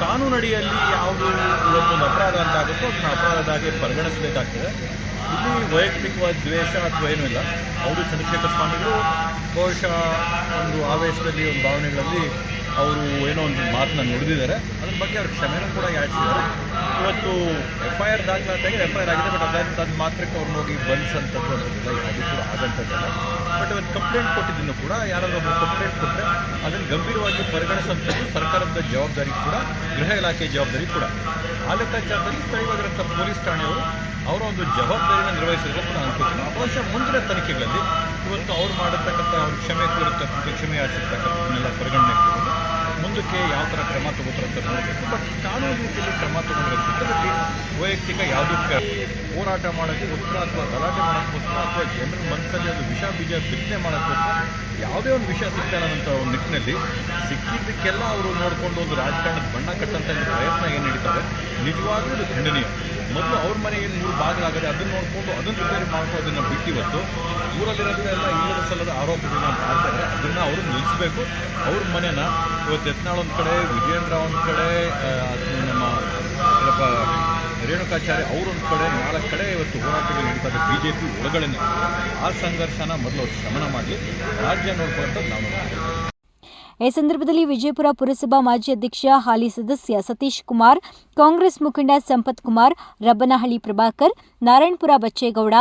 ಕಾನೂನಡಿಯಲ್ಲಿ ಯಾವುದು ಇವತ್ತೊಂದು ಅಪರಾಧ ಅಂತ ಆಗುತ್ತೋ ಅದನ್ನ ಅಪರಾಧದಾಗಿ ಪರಿಗಣಿಸಬೇಕಾಗ್ತದೆ? ಇಲ್ಲಿ ವೈಯಕ್ತಿಕವಾದ ದ್ವೇಷ ಅಥವಾ ಏನೂ ಇಲ್ಲ. ಅವರು ಚಂದ್ರಶೇಖರ ಸ್ವಾಮಿಗಳು ಬಹುಶಃ ಒಂದು ಆವೇಶದಲ್ಲಿ, ಒಂದು ಭಾವನೆಗಳಲ್ಲಿ ಅವರು ಏನೋ ಒಂದು ಮಾತನ್ನ ನುಡಿದಿದ್ದಾರೆ. ಅದ್ರ ಬಗ್ಗೆ ಅವ್ರ ಕ್ಷಮೆನೂ ಕೂಡ ಯಾಚಿಸಿದ್ದಾರೆ. ಇವತ್ತು F I R F I R ಆಗಿದೆ, ಬಟ್ ಅದಾದ ಅದು ಮಾತ್ರಕ್ಕೆ ಅವ್ರನ್ನ ಹೋಗಿ ಬಂಧಿಸಂಥದ್ದು ಅಂತಿಲ್ಲ ಅದು ಕೂಡ ಆಗಂಥದ್ದಲ್ಲ ಬಟ್ ಇವತ್ತು ಕಂಪ್ಲೇಂಟ್ ಕೊಟ್ಟಿದ್ದನ್ನು ಕೂಡ ಯಾರಾದರೂ ಒಬ್ಬರು ಕಂಪ್ಲೇಂಟ್ ಕೊಟ್ಟರೆ ಅದನ್ನು ಗಂಭೀರವಾಗಿ ಪರಿಗಣಿಸುವಂಥದ್ದು ಸರ್ಕಾರದ ಜವಾಬ್ದಾರಿ ಕೂಡ, ಗೃಹ ಇಲಾಖೆ ಜವಾಬ್ದಾರಿ ಕೂಡ. ಆ ಲೆಕ್ಕಾಚಾರದಲ್ಲಿ ಸ್ಥಳೀಯವಾಗಿರುವಂಥ ಪೊಲೀಸ್ ಠಾಣೆಯವರು ಅವರ ಒಂದು ಜವಾಬ್ದಾರಿಯನ್ನು ನಿರ್ವಹಿಸಿದ್ರೆ ಅಂತ ಅನ್ಕೋತೀನಿ ಬಹುಶಃ ಮುಂದಿನ ತನಿಖೆಗಳಲ್ಲಿ ಇವತ್ತು ಅವ್ರು ಮಾಡಿರ್ತಕ್ಕಂಥ ಅವ್ರ ಕ್ಷಮೆ ಕೋರಿರ್ತಕ್ಕಂಥ ಕ್ಷಮೆ ಯಾಚಿರ್ತಕ್ಕಂಥದ್ದನ್ನೆಲ್ಲ ಪರಿಗಣನೆ ಮುಂದಕ್ಕೆ ಯಾವ ಥರ ಕ್ರಮ ತಗೋತಾರೆ ಅಂತ ನೋಡಬೇಕು. ಬಟ್ ಕಾನೂನು ರೀತಿಯಲ್ಲಿ ಕ್ರಮ ತಗೊಂಡಿರೋದ್ರಲ್ಲಿ ವೈಯಕ್ತಿಕ ಯಾವುದಕ್ಕೆ ಹೋರಾಟ ಮಾಡೋಕ್ಕೋಸ್ಕರ ಅಥವಾ ಗಲಾಟೆ ಮಾಡೋಕ್ಕೋಸ್ಕರ ಅಥವಾ ಜನರ ಮನಸ್ಸಲ್ಲಿ ಒಂದು ವಿಷ ಬೀಜ ಬಿತ್ತನೆ ಮಾಡೋಕ್ಕೋಸ್ಕರ ಯಾವುದೇ ಒಂದು ವಿಷಯ ಸಿಗ್ತಾನೆ ಅಂತ ಒಂದು ನಿಟ್ಟಿನಲ್ಲಿ ಸಿಕ್ಕಿದ್ದಕ್ಕೆಲ್ಲ ಅವರು ನೋಡಿಕೊಂಡು ಒಂದು ರಾಜಕಾರಣದ ಬಣ್ಣ ಕಟ್ಟಂತ ಪ್ರಯತ್ನ ಏನು ನಡೀತಾರೆ ನಿಜವಾಗ್ಲೂ ಇದು ಖಂಡನೀಯ. ಮೊದಲು ಅವ್ರ ಮನೆಗೆ ಮೂರು ಬಾಗಿಲಾಗದೆ ಅದನ್ನು ನೋಡಿಕೊಂಡು ಅದನ್ನು ರಿಪೇರಿ ಮಾಡ್ಕೊಂಡು ಅದನ್ನು ಬಿಟ್ಟಿವತ್ತು ಊರಲ್ಲಿರೋಂಥ ಎಲ್ಲ ಇಲ್ಲದ ಸಲ್ಲದ ಆರೋಪಗಳನ್ನ ಮಾಡ್ತಾರೆ ಅದನ್ನು ಅವರು ನಿಲ್ಲಿಸಬೇಕು ಅವ್ರ ಮನೆನ ಇವತ್ತು ಯತ್ನಾಳ್ ಒಂದು ಕಡೆ, ವಿಜಯೇಂದ್ರ ಒಂದು ಕಡೆ ನಮ್ಮ ರೇಣುಕಾಚಾರ್ಯ ಅವರೊಂದು ಕಡೆ, ನಾಲ್ಕು ಕಡೆ ಇವತ್ತು ಹೋರಾಟಗಳು ನಡೀತಾ ಇದೆ ಬಿ ಜೆ ಪಿ ಒಳಗಡೆನೆ. ಆ ಸಂಘರ್ಷನ ಮೊದಲು ಅವ್ರು ಶ್ರಮಣ ಮಾಡಲಿ. ರಾಜ್ಯ ನೋಡ್ಕೊಳ್ಳೋಂಥದ್ದು ನಾವು ಈ ಸಂದರ್ಭದಲ್ಲಿ ವಿಜಯಪುರ ಪುರಸಭಾ ಮಾಜಿ ಅಧ್ಯಕ್ಷ, ಹಾಲಿ ಸದಸ್ಯ ಸತೀಶ್ ಕುಮಾರ್, ಕಾಂಗ್ರೆಸ್ ಮುಖಂಡ ಸಂಪತ್ ಕುಮಾರ್ ರಬ್ಬನಹಳ್ಳಿ ಪ್ರಭಾಕರ್, ನಾರಾಯಣಪುರ ಬಚ್ಚೇಗೌಡ,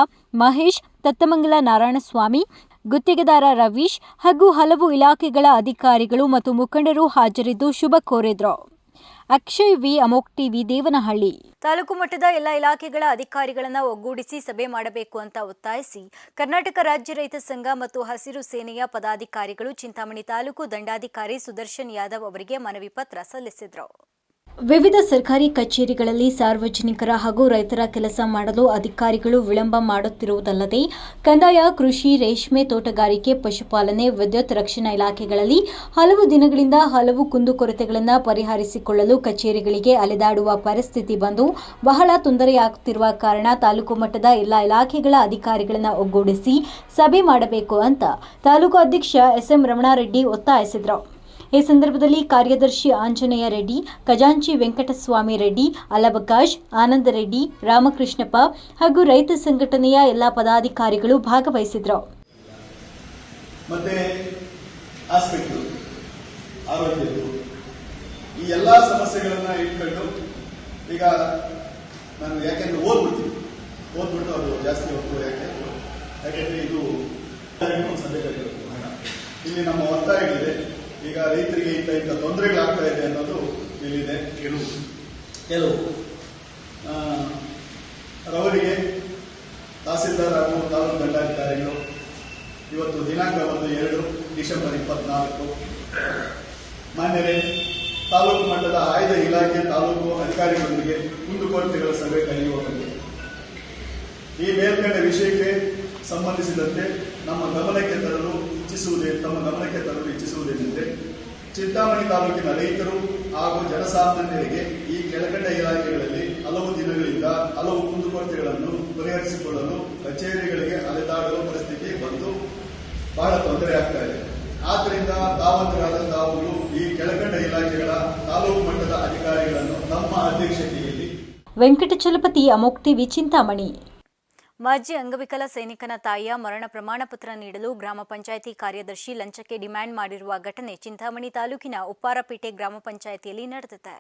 ಮಹೇಶ್ ತತ್ತಮಂಗಲ ನಾರಾಯಣಸ್ವಾಮಿ ಗುತ್ತಿಗೆದಾರ ರವೀಶ್ ಹಾಗೂ ಹಲವು ಇಲಾಖೆಗಳ ಅಧಿಕಾರಿಗಳು ಮತ್ತು ಮುಖಂಡರು ಹಾಜರಿದ್ದು ಶುಭ ಕೋರಿದ್ರು. ಅಕ್ಷಯ್ ವಿ. ಅಮೋಕ್ ಟಿವಿ, ದೇವನಹಳ್ಳಿ. ತಾಲೂಕು ಮಟ್ಟದ ಎಲ್ಲ ಇಲಾಖೆಗಳ ಅಧಿಕಾರಿಗಳನ್ನು ಒಗ್ಗೂಡಿಸಿ ಸಭೆ ಮಾಡಬೇಕು ಅಂತ ಒತ್ತಾಯಿಸಿ ಕರ್ನಾಟಕ ರಾಜ್ಯ ರೈತ ಸಂಘ ಮತ್ತು ಹಸಿರು ಸೇನೆಯ ಪದಾಧಿಕಾರಿಗಳು ಚಿಂತಾಮಣಿ ತಾಲೂಕು ದಂಡಾಧಿಕಾರಿ ಸುದರ್ಶನ್ ಯಾದವ್ ಅವರಿಗೆ ಮನವಿ ಪತ್ರ ಸಲ್ಲಿಸಿದರು. ವಿವಿಧ ಸರ್ಕಾರಿ ಕಚೇರಿಗಳಲ್ಲಿ ಸಾರ್ವಜನಿಕರ ಹಾಗೂ ರೈತರ ಕೆಲಸ ಮಾಡಲು ಅಧಿಕಾರಿಗಳು ವಿಳಂಬ ಮಾಡುತ್ತಿರುವುದಲ್ಲದೆ, ಕಂದಾಯ, ಕೃಷಿ, ರೇಷ್ಮೆ ತೋಟಗಾರಿಕೆ, ಪಶುಪಾಲನೆ, ವಿದ್ಯುತ್ ರಕ್ಷಣಾ ಇಲಾಖೆಗಳಲ್ಲಿ ಹಲವು ದಿನಗಳಿಂದ ಹಲವು ಕುಂದುಕೊರತೆಗಳನ್ನು ಪರಿಹರಿಸಿಕೊಳ್ಳಲು ಕಚೇರಿಗಳಿಗೆ ಅಲೆದಾಡುವ ಪರಿಸ್ಥಿತಿ ಬಂದು ಬಹಳ ತೊಂದರೆಯಾಗುತ್ತಿರುವ ಕಾರಣ ತಾಲೂಕು ಮಟ್ಟದ ಎಲ್ಲ ಇಲಾಖೆಗಳ ಅಧಿಕಾರಿಗಳನ್ನು ಒಗ್ಗೂಡಿಸಿ ಸಭೆ ಮಾಡಬೇಕು ಅಂತ ತಾಲೂಕು ಅಧ್ಯಕ್ಷ ಎಸ್ಎಂ ರಮಣಾರೆಡ್ಡಿ ಒತ್ತಾಯಿಸಿದರು. ಈ ಸಂದರ್ಭದಲ್ಲಿ ಕಾರ್ಯದರ್ಶಿ ಆಂಜನೇಯ ರೆಡ್ಡಿ, ಖಜಾಂಚಿ ವೆಂಕಟಸ್ವಾಮಿ ರೆಡ್ಡಿ, ಅಲಬಕಾಶ್, ಆನಂದ ರೆಡ್ಡಿ, ರಾಮಕೃಷ್ಣಪ್ಪ ಹಾಗೂ ರೈತ ಸಂಘಟನೆಯ ಎಲ್ಲ ಪದಾಧಿಕಾರಿಗಳು ಭಾಗವಹಿಸಿದ್ರು ಈ ಎಲ್ಲ ಸಮಸ್ಯೆಗಳನ್ನ ಇಟ್ಕೊಂಡು ಈಗ ನಾನು ಯಾಕೆಂದ್ರೆ ಓದ್ಬಿಡ್ತೀನಿ. ಓದ್ಬಿಟ್ಟು ಅದು ಜಾಸ್ತಿ ಹೊತ್ತು ಯಾಕೆ? ಯಾಕೆಂದ್ರೆ ಇದು ಕರೆಯೋದು. ಇಲ್ಲಿ ನಮ್ಮ ಒತ್ತಾಯಗಳಿದೆ. ಈಗ ರೈತರಿಗೆ ಇಂಥ ಇಂಥ ತೊಂದರೆಗಳಾಗ್ತಾ ಇದೆ ಅನ್ನೋದು ಇಲ್ಲಿದೆ. ಕೆಲವು ಕೆಲವು ರವರಿಗೆ ತಹಸೀಲ್ದಾರ್ ಹಾಗೂ ತಾಲೂಕು ದಂಡಾಧಿಕಾರಿಗಳು ಇವತ್ತು ದಿನಾಂಕ ಒಂದು ಎರಡು ಡಿಸೆಂಬರ್ ಇಪ್ಪತ್ನಾಲ್ಕು. ಮಾನ್ಯರೇ ತಾಲೂಕು ಮಟ್ಟದ ಆಯ್ದ ಇಲಾಖೆ ತಾಲೂಕು ಅಧಿಕಾರಿಗಳೊಂದಿಗೆ ಕುಂದುಕೊರತೆಗಳ ಸಭೆ ಕರೆಯುವ ಬಗ್ಗೆ ಈ ಮೇಲ್ಕಂಡ ವಿಷಯಕ್ಕೆ ಸಂಬಂಧಿಸಿದಂತೆ ನಮ್ಮ ಗಮನಕ್ಕೆ ತರಲು ಇಚ್ಛಿಸುವುದೇ, ತಮ್ಮ ಗಮನಕ್ಕೆ ತರಲು ಇಚ್ಛಿಸುವುದೇನೆಂದರೆ ಚಿಂತಾಮಣಿ ತಾಲೂಕಿನ ರೈತರು ಹಾಗೂ ಜನಸಾಮಾನ್ಯರಿಗೆ ಈ ಕೆಳಕಂಡ ಇಲಾಖೆಗಳಲ್ಲಿ ಹಲವು ದಿನಗಳಿಂದ ಹಲವು ಕುಂದುಕೊರತೆಗಳನ್ನು ಪರಿಹರಿಸಿಕೊಳ್ಳಲು ಕಚೇರಿಗಳಿಗೆ ಅಲೆದಾಡುವ ಪರಿಸ್ಥಿತಿ ಬಂದು ಬಹಳ ತೊಂದರೆ ಆಗ್ತಾ ಇದೆ. ಆದ್ದರಿಂದ ತಾವಂತರಾದ ತಾವು ಈ ಕೆಳಕಂಡ ಇಲಾಖೆಗಳ ತಾಲೂಕು ಮಟ್ಟದ ಅಧಿಕಾರಿಗಳನ್ನು ನಮ್ಮ ಅಧ್ಯಕ್ಷತೆಯಲ್ಲಿ ವೆಂಕಟಚಲಪತಿ ಅಮೋಕ್ ಟಿವಿ ಚಿಂತಾಮಣಿ. ಮಾಜಿ ಅಂಗವಿಕಲ ಸೈನಿಕನ ತಾಯಿಯ ಮರಣ ಪ್ರಮಾಣ ಪತ್ರ ನೀಡಲು ಗ್ರಾಮ ಪಂಚಾಯಿತಿ ಕಾರ್ಯದರ್ಶಿ ಲಂಚಕ್ಕೆ ಡಿಮ್ಯಾಂಡ್ ಮಾಡಿರುವ ಘಟನೆ ಚಿಂತಾಮಣಿ ತಾಲೂಕಿನ ಉಪ್ಪಾರಪೇಟೆ ಗ್ರಾಮ ಪಂಚಾಯಿತಿಯಲ್ಲಿ ನಡೆದಿದೆ.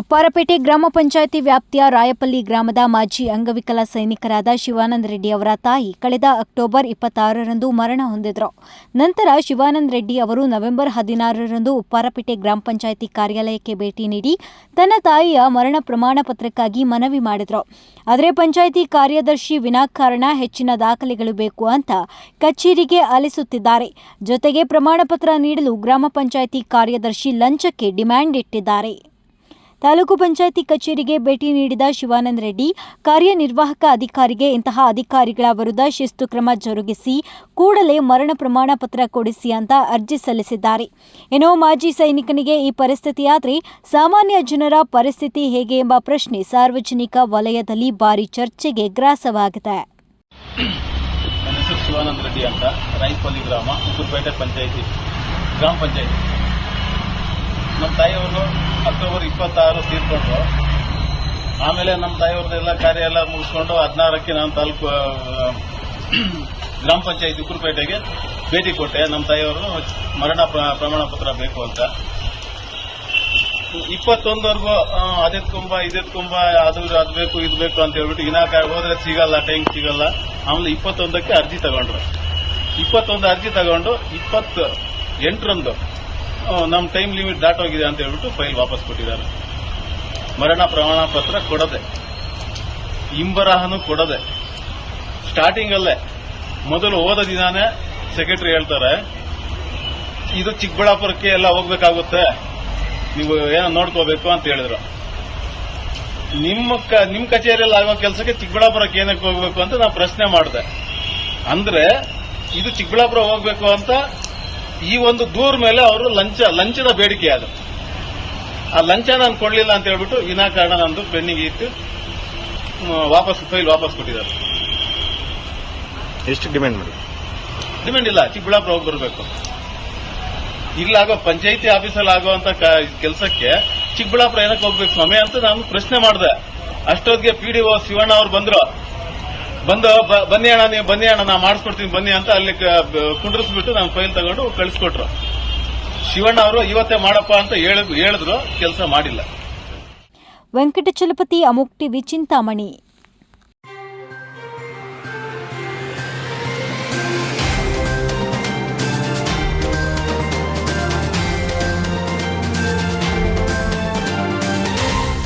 ಉಪ್ಪಾರಪೇಟೆ ಗ್ರಾಮ ಪಂಚಾಯಿತಿ ವ್ಯಾಪ್ತಿಯ ರಾಯಪಲ್ಲಿ ಗ್ರಾಮದ ಮಾಜಿ ಅಂಗವಿಕಲ ಸೈನಿಕರಾದ ಶಿವಾನಂದ ರೆಡ್ಡಿ ಅವರ ತಾಯಿ ಕಳೆದ ಅಕ್ಟೋಬರ್ ಇಪ್ಪತ್ತಾರರಂದು ಮರಣ ಹೊಂದಿದ್ರು. ನಂತರ ಶಿವಾನಂದ ರೆಡ್ಡಿ ಅವರು ನವೆಂಬರ್ ಹದಿನಾರರಂದು ಉಪ್ಪಾರಪೇಟೆ ಗ್ರಾಮ ಪಂಚಾಯಿತಿ ಕಾರ್ಯಾಲಯಕ್ಕೆ ಭೇಟಿ ನೀಡಿ ತನ್ನ ತಾಯಿಯ ಮರಣ ಪ್ರಮಾಣ ಪತ್ರಕ್ಕಾಗಿ ಮನವಿ ಮಾಡಿದ್ರು. ಆದರೆ ಪಂಚಾಯಿತಿ ಕಾರ್ಯದರ್ಶಿ ವಿನಾಕಾರಣ ಹೆಚ್ಚಿನ ದಾಖಲೆಗಳು ಬೇಕು ಅಂತ ಕಚೇರಿಗೆ ಆಲಿಸುತ್ತಿದ್ದಾರೆ. ಜೊತೆಗೆ ಪ್ರಮಾಣ ಪತ್ರ ನೀಡಲು ಗ್ರಾಮ ಪಂಚಾಯಿತಿ ಕಾರ್ಯದರ್ಶಿ ಲಂಚಕ್ಕೆ ಡಿಮ್ಯಾಂಡ್ ಇಟ್ಟಿದ್ದಾರೆ. ತಾಲೂಕು ಪಂಚಾಯಿತಿ ಕಚೇರಿಗೆ ಭೇಟಿ ನೀಡಿದ ಶಿವಾನಂದ ರೆಡ್ಡಿ, ಕಾರ್ಯನಿರ್ವಾಹಕ ಅಧಿಕಾರಿಗೆ ಇಂತಹ ಅಧಿಕಾರಿಗಳ ವಿರುದ್ಧ ಶಿಸ್ತು ಕ್ರಮ ಜರುಗಿಸಿ ಕೂಡಲೇ ಮರಣ ಪ್ರಮಾಣ ಪತ್ರ ಕೊಡಿಸಿ ಅಂತ ಅರ್ಜಿ ಸಲ್ಲಿಸಿದ್ದಾರೆ. ಏನೋ ಮಾಜಿ ಸೈನಿಕನಿಗೆ ಈ ಪರಿಸ್ಥಿತಿಯಾದರೆ ಸಾಮಾನ್ಯ ಜನರ ಪರಿಸ್ಥಿತಿ ಹೇಗೆ ಎಂಬ ಪ್ರಶ್ನೆ ಸಾರ್ವಜನಿಕ ವಲಯದಲ್ಲಿ ಭಾರಿ ಚರ್ಚೆಗೆ ಗ್ರಾಸವಾಗಿದೆ. ಶಿವಾನಂದ ರೆಡ್ಡಿ ಅಂತ ರೈಪಲ್ಲಿ ಗ್ರಾಮ ಪಂಚಾಯಿತಿ ಗ್ರಾಮ ಪಂಚಾಯಿತಿ. ನಮ್ಮ ತಾಯಿಯವರು ಅಕ್ಟೋಬರ್ ಇಪ್ಪತ್ತಾರು ತೀರ್ಕೊಂಡ್ರು. ಆಮೇಲೆ ನಮ್ಮ ತಾಯಿಯವ್ರದ್ದೆಲ್ಲ ಕಾರ್ಯ ಎಲ್ಲ ಮುಗಿಸ್ಕೊಂಡು ಹದಿನಾರಕ್ಕೆ ನಾನು ತಾಲೂಕು ಗ್ರಾಮ ಪಂಚಾಯಿತಿ ಉಪ್ಪುರಪೇಟೆಗೆ ಭೇಟಿ ಕೊಟ್ಟೆ. ನಮ್ಮ ತಾಯಿಯವರು ಮರಣ ಪ್ರ- ಪ್ರಮಾಣ ಪತ್ರ ಬೇಕು ಅಂತ. ಇಪ್ಪತ್ತೊಂದವರೆಗೂ ಇದೇ ಇದೆತ್ಕೊಂಬ ಅದು ಅದು ಬೇಕು, ಇದು ಬೇಕು ಅಂತ ಹೇಳ್ಬಿಟ್ಟು ಇನ್ನಾಕ ಹೋದ್ರೆ ಸಿಗಲ್ಲ, ಟೈಮ್ ಸಿಗಲ್ಲ. ಆಮೇಲೆ ಇಪ್ಪತ್ತೊಂದಕ್ಕೆ ಅರ್ಜಿ ತಗೊಂಡ್ರು. ಇಪ್ಪತ್ತೊಂದು ಅರ್ಜಿ ತಗೊಂಡು ಇಪ್ಪತ್ತು ಎಂಟರಂದು ನಮ್ಮ ಟೈಮ್ ಲಿಮಿಟ್ ದಾಟೋಗಿದೆ ಅಂತ ಹೇಳ್ಬಿಟ್ಟು ಫೈಲ್ ವಾಪಸ್ ಕೊಟ್ಟಿದ್ದಾರೆ. ಮರಣ ಪ್ರಮಾಣ ಪತ್ರ ಕೊಡದೆ ಇಂಬರಹನು ಕೊಡದೆ ಸ್ಟಾರ್ಟಿಂಗ್ ಅಲ್ಲೇ, ಮೊದಲು ಹೋದ ದಿನಾನೇ ಸೆಕ್ರೆಟರಿ ಹೇಳ್ತಾರೆ, ಇದು ಚಿಕ್ಕಬಳ್ಳಾಪುರಕ್ಕೆ ಎಲ್ಲ ಹೋಗ್ಬೇಕಾಗುತ್ತೆ, ನೀವು ಏನೋ ನೋಡ್ಕೋಬೇಕು ಅಂತ ಹೇಳಿದ್ರು. ನಿಮ್ಮ ನಿಮ್ಮ ಕಚೇರಿಯಲ್ಲಿ ಆಗೋ ಕೆಲಸಕ್ಕೆ ಚಿಕ್ಕಬಳ್ಳಾಪುರಕ್ಕೆ ಏನಕ್ಕೆ ಹೋಗ್ಬೇಕು ಅಂತ ನಾವು ಪ್ರಶ್ನೆ ಮಾಡಿದೆ. ಅಂದ್ರೆ, ಇದು ಚಿಕ್ಕಬಳ್ಳಾಪುರ ಹೋಗ್ಬೇಕು ಅಂತ ಈ ಒಂದು ದೂರ ಮೇಲೆ ಅವರು ಲಂಚ ಲಂಚದ ಬೇಡಿಕೆ ಅದು. ಆ ಲಂಚ ನಾನು ಕೊಡ್ಲಿಲ್ಲ ಅಂತ ಹೇಳ್ಬಿಟ್ಟು ವಿನಾಕಾರಣ ನಂದು ಪೆಂಡಿಂಗ್ ಇಟ್ಟು ಮ್, ವಾಪಸ್ ಫೈಲ್ ವಾಪಸ್ ಕೊಟ್ಟಿದ್ದಾರೆ. ಎಷ್ಟು ಡಿಮ್ಯಾಂಡ್ ಮಾಡಿ ಡಿಮ್ಯಾಂಡ್ ಇಲ್ಲ ಚಿಕ್ಕಬಳ್ಳಾಪುರ ಹೋಗಿ ಬರಬೇಕು. ಇಲ್ಲಾಗೋ ಪಂಚಾಯಿತಿ ಆಫೀಸಲ್ಲಿ ಆಗುವಂತ ಕೆಲಸಕ್ಕೆ ಚಿಕ್ಕಬಳ್ಳಾಪುರ ಏನಕ್ಕೆ ಹೋಗ್ಬೇಕು ಸ್ವಾಮಿ ಅಂತ ನಾನು ಪ್ರಶ್ನೆ ಮಾಡಿದೆ. ಅಷ್ಟೊತ್ತಿಗೆ ಪಿ ಡಿ ಒ ಶಿವಣ್ಣ ಅವ್ರು ಬಂದ್ರು. ಬಂದು ಬನ್ನಿ ಅಣ್ಣ, ನೀವು ಬನ್ನಿ ಅಣ್ಣ, ನಾ ಮಾಡಿಸ್ಕೊಡ್ತೀನಿ, ಬನ್ನಿ ಅಂತ ಅಲ್ಲಿ ಕುಂಡ್ರಿಸ್ಬಿಟ್ಟು ನಾನು ಫೈಲ್ ತಗೊಂಡು ಕಳಿಸ್ಕೊಟ್ರು. ಶಿವಣ್ಣ ಅವರು ಇವತ್ತೇ ಮಾಡಪ್ಪ ಅಂತ ಹೇಳಿ- ಹೇಳಿದ್ರು, ಕೆಲಸ ಮಾಡಿಲ್ಲ. ವೆಂಕಟಚಲಪತಿ ಅಮೋಕ್ ಟಿವಿ ಚಿಂತಾಮಣಿ